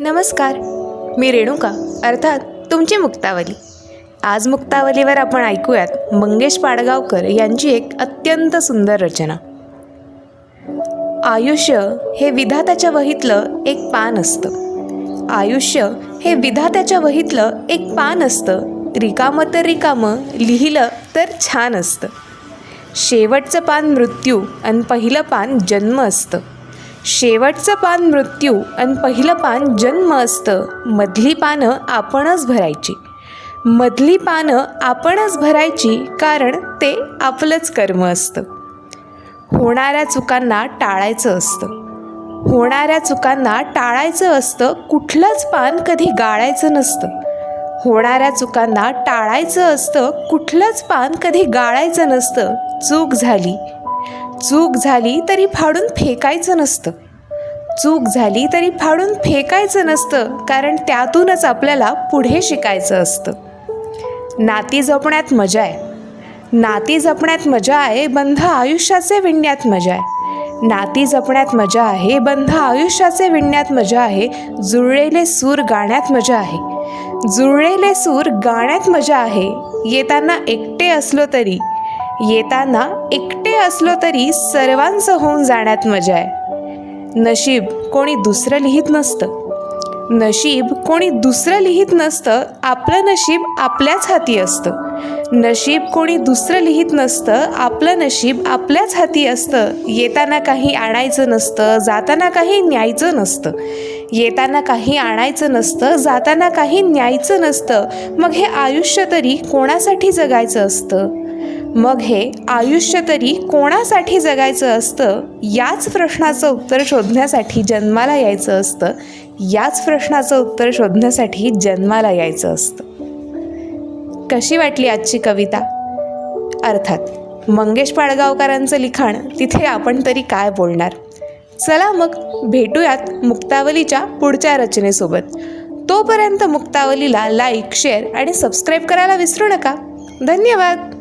नमस्कार मी रेणुका अर्थात तुमची मुक्तावली. आज मुक्तावलीवर आपण ऐकूयात मंगेश पाडगावकर यांची एक अत्यंत सुंदर रचना. आयुष्य हे विधात्याच्या वहीतलं एक पान असतं. आयुष्य हे विधात्याच्या वहीतलं एक पान असतं. रिकामं तर रिकामं लिहिलं तर छान असतं. शेवटचं पान मृत्यू आणि पहिलं पान जन्म असतं. शेवटचं पान मृत्यू आणि पहिलं पान जन्म असतं. मधली पानं आपणच भरायची. मधली पानं आपणच भरायची कारण ते आपलंच कर्म असतं. होणाऱ्या चुकांना टाळायचं असतं. होणाऱ्या चुकांना टाळायचं असतं कुठलंच पान कधी गाळायचं नसतं. होणाऱ्या चुकांना टाळायचं असतं कुठलंच पान कधी गाळायचं नसतं. चूक झाली. चूक झाली तरी फाडून फेकायचं नसतं. चूक झाली तरी फाडून फेकायचं नसतं कारण त्यातूनच आपल्याला पुढे शिकायचं असतं. नाती जपण्यात मजा आहे. नाती जपण्यात मजा आहे बंध आयुष्याचे विणण्यात मजा आहे. नाती जपण्यात मजा आहे बंध आयुष्याचे विणण्यात मजा आहे. जुळलेले सूर गाण्यात मजा आहे. जुळलेले सूर गाण्यात मजा आहे. येताना एकटे असलो तरी येताना एकटे असलो तरी सर्वांचं होऊन जाण्यात मजा आहे. नशीब कोणी दुसरं लिहित नसतं. नशीब कोणी दुसरं लिहित नसतं आपलं नशीब आपल्याच हाती असतं. नशीब कोणी दुसरं लिहित नसतं आपलं नशीब आपल्याच हाती असतं. येताना काही आणायचं नसतं जाताना काही न्यायचं नसतं. येताना काही आणायचं नसतं जाताना काही न्यायचं नसतं. मग हे आयुष्य तरी कोणासाठी जगायचं असतं? मग हे आयुष्य तरी कोणासाठी जगायचं असतं? याच प्रश्नाचं उत्तर शोधण्यासाठी जन्माला यायचं असतं. याच प्रश्नाचं उत्तर शोधण्यासाठी जन्माला यायचं असतं. कशी वाटली आजची कविता? अर्थात मंगेश पाडगावकरांचं लिखाण तिथे आपण तरी काय बोलणार? चला मग भेटूयात मुक्तावलीच्या पुढच्या रचनेसोबत. तोपर्यंत मुक्तावलीला लाईक शेअर आणि सबस्क्राईब करायला विसरू नका. धन्यवाद!